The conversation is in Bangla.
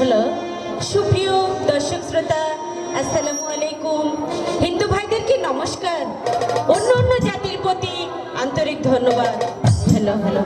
হলো সুপ্রিয় দর্শক শ্রোতা, আসসালামু আলাইকুম। হিন্দু ভাইদেরকে নমস্কার। অন্য অন্য জাতির প্রতি আন্তরিক ধন্যবাদ। Hello hello.